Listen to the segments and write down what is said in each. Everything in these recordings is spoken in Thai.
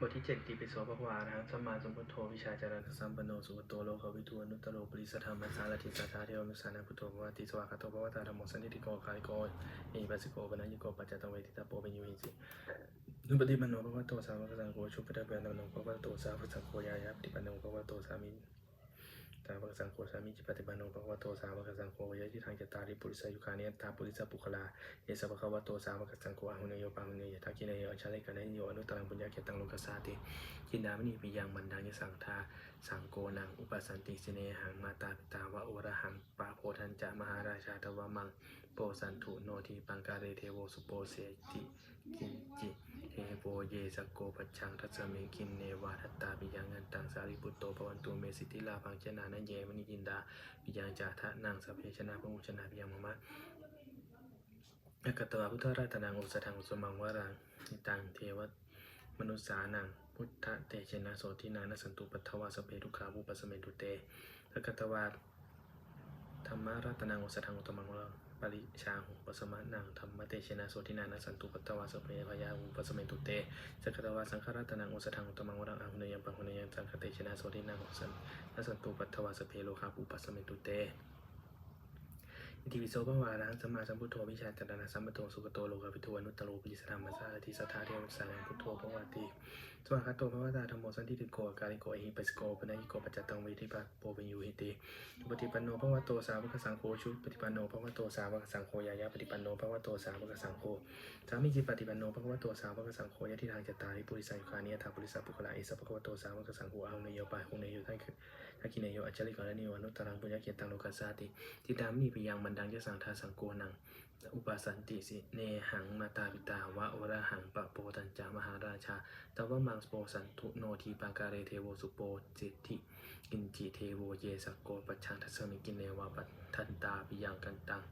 บทที่เจ็ดติปิโสภควานะสัมมาสัมพุทโธวิชาจารณสัมปันโนสุขโตโลกวิทูอนุตตโรปริสธรรมสารทิสัทธาเทวมุสานาพุทโธภวติสวากาโตภวตาธรรมสันติโกคายโกเอปัสสิโกปนัญญโกปัจจตังเวทิตาโปเป็นยูหิสินุปฏิปันโนภควโตสาวกสังโฆชุปตะเปนโนภควโตสาวกสังโฆยายาปฏิปันโนภควโตสามิ สาวกสังโฆสามิจิปฏิปันโนภควโตสาวกสังโฆยะทิทางจตาริปุริสายุคานิยตาปุริสปุคลาเยสภควโตสาวกสังโฆอหุเนโยปาหุเนยทักขินโยอชาเลกะเนโยอนุตังปุญญาเกตังโลกสาติจินดามณีปิยังมันดังยสังทาสังโกนังอุปสันติสิเนหังมาตาปิตาวะโอระหังปะโพทันจะมหาราชาทวมังโปสันถุโนทีปังการเรเทโวสุโปเสติกินจิ เทโวเยสโกปัจฉังทัสสเมกินเนวาทัตตาปิยังอันตังสาริปุตโตภวันตุเมสิทธิลาภังเจนานเยมณิจินดาปิยังจาทะนางสัพเพชนะพระมุชนาปิยังมะมะอากตวาพุทธราตนังอุสถังอุสมังวรังนิตังเทวมนุษสานังพุทธเตชนะโสทินานสันตุปัทวาสเพทุขาวุปสเมตุเตอากตวา ธรรมาราตนังอุสถังอุตมังวรังปริชาหุปสมานังธรรมเตชนะโสทินานสันตุปัทถวาสเพพยาวุปสเมตุเตสักตวาสังฆราตนังอุสถังอุตมังวรังอังเนยังปังหุเนยังสังคเตชนะโสทินังสันสันตุปัทถวาสเพโลคาปุปสเมตุเตอิติปิโสภวาระสัมาสัมพุทโธวิชาจารณะสัมปโตสุขโตโลกวิทูอนุตโรปิสธรรมสารทิสัทธาเทวสังพุทโธภวติสวากาโตภวะตาธรรมโมสันติติโกการิโกเอหิปัสโกปนัญิโกปัจจตังเวทิปะโปเป็นยูหิติปฏิปันโนภวโตสาวกสังโฆชุปฏิปันโนภวโตสาวกสังโฆยายาปฏิปันโนภวโตสาวกสังโฆสามีจิปฏิปันโนภวโตสาวกสังโฆยะทิทางจตาริปุริสัยคานิยถาปุริสัพพุคลาเอสภควโตสาวกสังโฆอาหุเนโยปาหุเนโยท่านคือทักขิเนโยอัจฉริกรณิวานุตตรังปุญญเกตังโลกัสสาติทิตามีปิยังมันดังยะสังทาสังโกนังอุปสันติสิเนหังมาตาปิตาวะโอระหังปะโปตัญจา ชาตวมังสโปสันทุโนทีปังการเรเทโวสุโปจิติกินจิเทโวเยสกโกปัจฉังทัสสมิกินเนวาปัทันตาปิยังกันตัง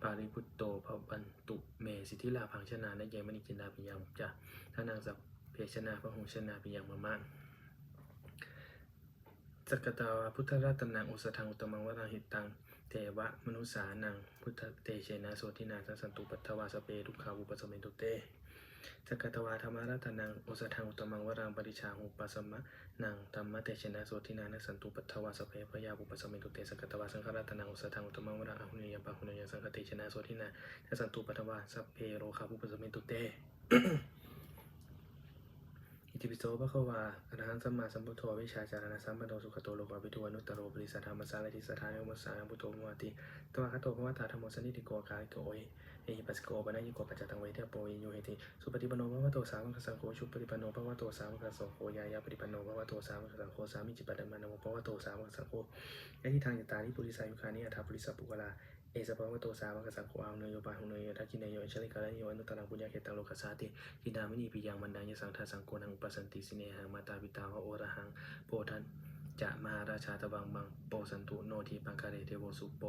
ปาริพุตโตภวันตุเมสิทธิลาพังชนานเยมณิจินดาปิยังจะทานังสัพเพชนาพระหงชนาปิยังมะมะสกตาวาพุทธรัตนังอุสทังอุตมังวรังหิตังเทวะมนุสานังพุทธเตเชนะโสทินาสันตุปัทถวาสเปทุกขาวุปสเมตุเต สกตวาธรรมรัตนังอุสถังอุตมังวรังปริชาหุปสมะนังธรรมเตชนะโสทินานัสสันตุปัทวาสเพพยาบุปสเมตุเตสกตวาสังฆรัตนังอุสถังอุตมังวรังอหุเนยปะหุเนยสังฆเตเชนะโสทินานัสสันตุปัทวาสเพโรคาบุปสเมตุเต ติปิโสภะคะวาอระหังสัมมาสัมพุทโธวิชาจารณะสัมปันโนสุขโตโลกวิทูอนุตตโรปริสัทธรรมสารทิสัทธาเนมัสสานังพุทโธมุวัติตวะคะโตภะวะตาธรรมโสันนิติโกการิโกเอเอหิปัสโกปะนัญญิโกปัจจตังเวเทโปวิโยเหติสุปฏิปันโนภะวะโตสาวกสังโฆชุปฏิปันโนภะวะโตสาวกสังโฆยายาปฏิปันโนภะวะโตสาวกสังโฆสามิจิปะตัมมะโนภะวะโตสาวกสังโฆยะทิทางยตาริปุริสายุคานิอัฏฐปุริสัพพุกลา เอสภะวะโตสาวกสังโฆอาหุเนโยปาหุเนโยทักขิเนโยอัจฉริกาลโยอนุตตรังปุญญาเกตังโลกัสสาติกิดามินีปิยังมันดังยสังทาสังโกนังอุปสันติสิเนหังมาตาปิตาวะโอระหังโพทันจะมาราชาตบังบังโปสันตุโนทีปังคาเรเทโวสุโป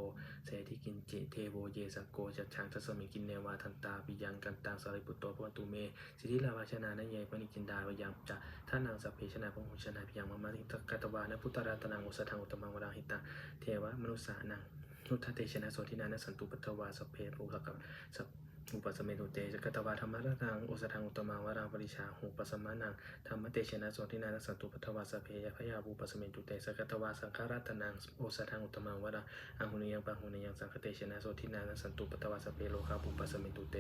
เสทิกินจิเทโวเยสกโกจัตชังทัสมิกินเนวาทันตาปิยังกันตังสาริปุตโตพวันตุเม สิทธิลาวาชนานะเยปนิจินดาวิยังจะท่านังสัพเพชนะพงหุชนะพิยังมะมาติกัตวานะพุทธรัตนังอุสทังอุตมังวราหิตาเทวมนุสานัง นุทธเตชนะโสทินานะสันตุปัตวาสเพภูขกับสัพอุปสมเมตุเตจกตวาธรรมรังอุสทังอุตมังวรังปริชาหูปสมานังธรรมเตชนะโสทินานสันตุปัตวาสเพยพยาบูปสมเมตุเตสกตวาสังฆรัตนังอุสทังอุตมังวรังอังหุเนยังปังหุเนยังสังคเตชนะโสทินานสันตุปัตวาสเพโลคาบูปสมเมตุเต